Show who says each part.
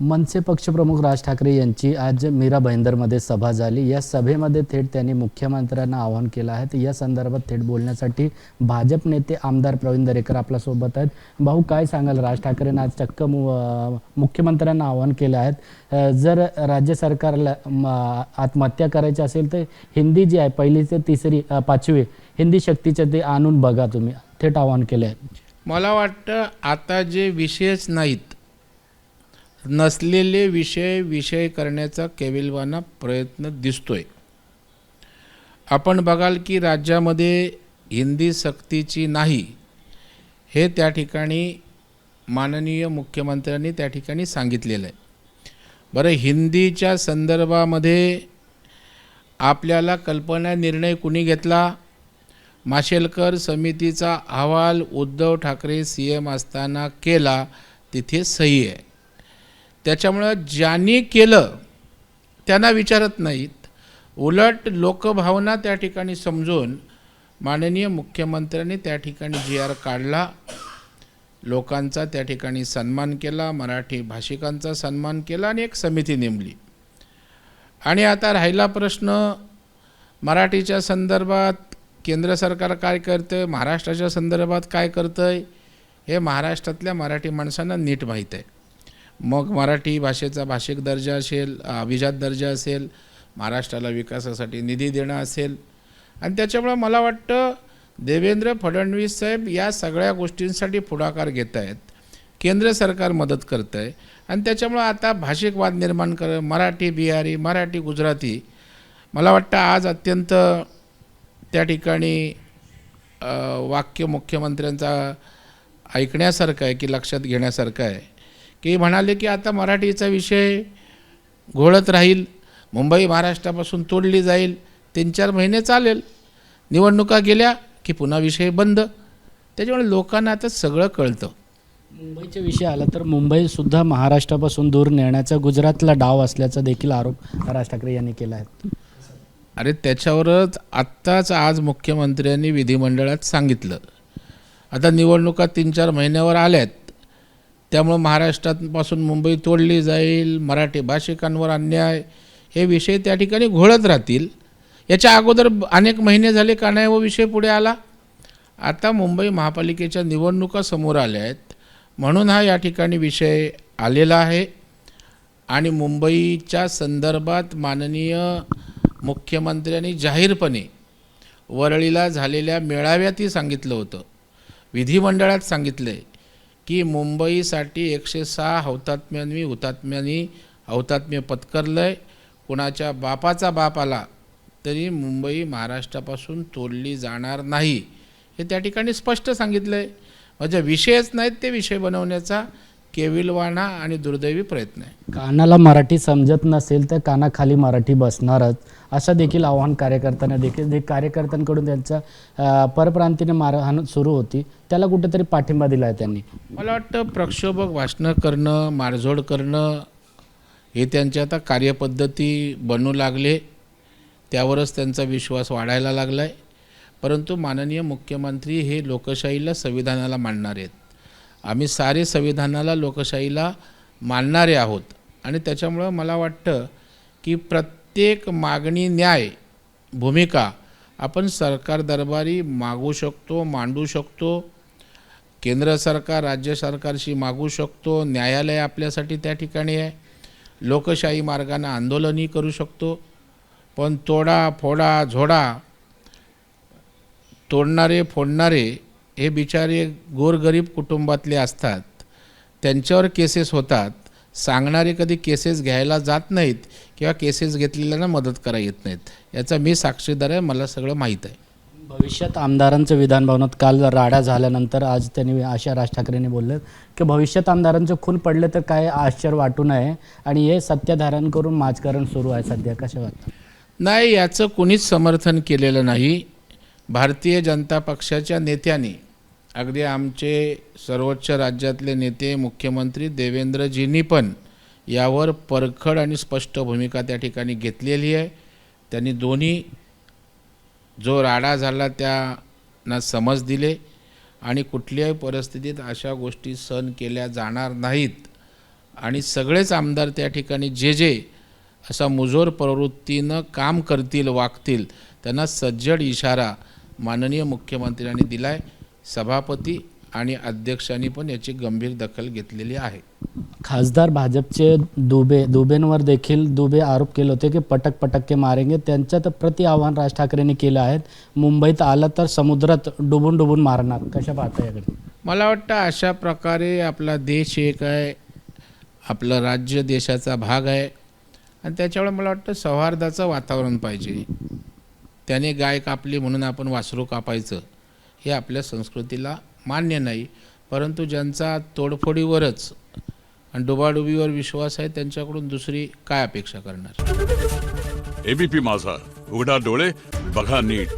Speaker 1: मनसे पक्षप्रमुख राज ठाकरे यांची आज मीरा भाईंदरमध्ये सभा झाली. या सभेमध्ये थेट त्यांनी मुख्यमंत्र्यांना आवाहन केलं आहे. तर या संदर्भात थेट बोलण्यासाठी भाजप नेते आमदार प्रवीण दरेकर आपल्यासोबत आहेत. भाऊ काय सांगाल? राज ठाकरेंना आज चक्क मु- मुख्यमंत्र्यांना आवाहन केलं आहे. जर राज्य सरकारला म, आत्महत्या करायची असेल तर हिंदी जी आहे पहिली ते तिसरी पाचवी हिंदी शक्तीचे ते आणून बघा तुम्ही. थेट आवाहन केलं आहे.
Speaker 2: मला वाटतं आता जे विषयच नाहीत नसलेले विषय विषय करण्याचा केविलवाना प्रयत्न दिसतोय. आपण बघाल की राज्यामध्ये हिंदी सक्तीची नाही हे त्या ठिकाणी माननीय मुख्यमंत्र्यांनी त्या ठिकाणी सांगितलेलं आहे. बरं हिंदीच्या संदर्भामध्ये आपल्याला कल्पना निर्णय कुणी घेतला? माशेलकर समितीचा अहवाल उद्धव ठाकरे सी एम असताना केला तिथे सही आहे. त्याच्यामुळं ज्यांनी केलं त्यांना विचारत नाहीत. उलट लोकभावना त्या ठिकाणी समजून माननीय मुख्यमंत्र्यांनी त्या ठिकाणी जी आर काढला. लोकांचा त्या ठिकाणी सन्मान केला मराठी भाषिकांचा सन्मान केला आणि एक समिती नेमली. आणि आता राहिला प्रश्न मराठीच्या संदर्भात केंद्र सरकार काय करतं आहे महाराष्ट्राच्या संदर्भात काय करतं आहे हे महाराष्ट्रातल्या मराठी माणसांना नीट माहीत आहे. मग मराठी भाषेचा भाषिक दर्जा असेल अभिजात दर्जा असेल महाराष्ट्राला विकासासाठी निधी देणं असेल. आणि त्याच्यामुळं मला वाटतं देवेंद्र फडणवीस साहेब या सगळ्या गोष्टींसाठी पुढाकार घेत आहेत केंद्र सरकार मदत करतं आहे आणि त्याच्यामुळं आता भाषिक वाद निर्माण कर मराठी बिहारी मराठी गुजराती मला वाटतं आज अत्यंत त्या ठिकाणी वाक्य मुख्यमंत्र्यांचा ऐकण्यासारखं आहे की लक्षात घेण्यासारखं आहे. की म्हणाले की आता मराठीचा विषय घोळत राहील मुंबई महाराष्ट्रापासून तोडली जाईल तीन चार महिने चालेल. निवडणुका गेल्या की पुन्हा विषय बंद. त्याच्यामुळे लोकांना आता सगळं कळतं.
Speaker 1: मुंबईचा विषय आला तर मुंबई सुद्धा महाराष्ट्रापासून दूर नेण्याचा गुजरातला डाव असल्याचा देखील आरोप राज ठाकरे यांनी केला आहे.
Speaker 2: अरे त्याच्यावरच आत्ताच आज मुख्यमंत्र्यांनी विधिमंडळात सांगितलं. आता निवडणुका तीन चार महिन्यावर आल्यात. त्यामुळं महाराष्ट्रापासून मुंबई तोडली जाईल मराठी भाषिकांवर अन्याय हे विषय त्या ठिकाणी घोळत राहतील. याच्या अगोदर अनेक महिने झाले का नाही व विषय पुढे आला? आता मुंबई महापालिकेच्या निवडणुका समोर आल्या आहेत. म्हणून हा या ठिकाणी विषय आलेला आहे. आणि मुंबईच्या संदर्भात माननीय मुख्यमंत्र्यांनी जाहीरपणे वरळीला झालेल्या मेळाव्यातही सांगितलं होतं. विधिमंडळात सांगितलं आहे की मुंबईसाठी एकशे सहा हौतात्म्यांनी हुतात्म्यांनी हौतात्म्य पत्करलं आहे कुणाच्या बापाचा बाप आला तरी मुंबई महाराष्ट्रापासून तोडली जाणार नाही. हे त्या ठिकाणी स्पष्ट सांगितलं आहे म्हणजे विषयच नाहीत ते विषय बनवण्याचा. केविलवाणा आणि दुर्दैवी प्रयत्न आहे.
Speaker 1: कानाला मराठी समजत नसेल तर कानाखाली मराठी बसणारच. असं देखील आव्हान कार्यकर्त्यांना देखील दे- कार्यकर्त्यांकडून त्यांच्या परप्रांतीने मारहाण सुरू होती. त्याला कुठेतरी पाठिंबा दिला आहे त्यांनी.
Speaker 2: मला वाटतं प्रक्षोभक भाषणं करणं मारझोड करणं हे त्यांच्या आता कार्यपद्धती बनू लागले. त्यावरच त्यांचा विश्वास वाढायला लागला आहे परंतु माननीय मुख्यमंत्री हे लोकशाहीला संविधानाला मानणारे आहेत. आम्ही सारे संविधानाला लोकशाहीला मानणारे आहोत. आणि त्याच्यामुळं मला वाटतं की प्रत्येक मागणी न्याय भूमिका आपण सरकार दरबारी मागू शकतो मांडू शकतो. केंद्र सरकार राज्य सरकारशी मागू शकतो. न्यायालय आपल्यासाठी त्या ठिकाणी आहे. लोकशाही मार्गाने आंदोलनही करू शकतो. पण तोडा फोडा झोडा तोडणारे फोडणारे हे बिचारे गोरगरीब कुटुंबातले असतात. त्यांच्यावर केसेस होतात. सांगणारे कधी केसेस घ्यायला जात नाहीत किंवा केसेस घेतलेल्यांना मदत करा येत नाहीत. याचा मी साक्षीदार आहे मला सगळं माहीत आहे.
Speaker 1: भविष्यात आमदारांचं विधान भवनात काल राडा झाल्यानंतर आज त्यांनी आशा राज ठाकरेंनी बोलले की भविष्यात आमदारांचं खून पडले तर काय आश्चर्य वाटू नये आणि हे सत्ताधाऱ्यांकडून राजकारण सुरू आहे सध्या. कशा वाटतं
Speaker 2: नाही याचं कुणीच समर्थन केलेलं नाही. भारतीय जनता पक्षाच्या नेत्यांनी अगदी आमचे सर्वोच्च राज्यातले नेते मुख्यमंत्री देवेंद्रजींनी पण यावर परखड आणि स्पष्ट भूमिका त्या ठिकाणी घेतलेली आहे. त्यांनी दोन्ही जो राडा झाला त्यांना समज दिले आणि कुठल्याही परिस्थितीत अशा गोष्टी सहन केल्या जाणार नाहीत. आणि सगळेच आमदार त्या ठिकाणी जे जे असा मुजोर प्रवृत्तीनं काम करतील वागतील त्यांना सज्जड इशारा माननीय मुख्यमंत्र्यांनी दिला आहे सभापती आणि अध्यक्षांनी पण याची गंभीर दखल घेतलेली आहे.
Speaker 1: खासदार भाजपचे दुबे दुबेंवर देखील दुबे आरोप केले होते की पटक पटक के मारेंगे त्यांच्यात प्रति आव्हान राज ठाकरेंनी केलं आहे मुंबईत आलं तर समुद्रात डुबून डुबून मारणार. कशा पाहता याकडे?
Speaker 2: मला वाटतं अशा प्रकारे आपला देश एक आहे. आपलं राज्य देशाचा भाग आहे. आणि त्याच्यामुळे मला वाटतं सौहार्दाचं वातावरण पाहिजे. त्याने गाय कापली म्हणून आपण वासरू कापायचं. हे आपल्या संस्कृतीला मान्य नाही परंतु ज्यांचा तोडफोडीवरच आणि डुबाडुबीवर विश्वास आहे त्यांच्याकडून दुसरी काय अपेक्षा करणार?
Speaker 3: एबीपी माझा. उघडा डोळे बघा नीट.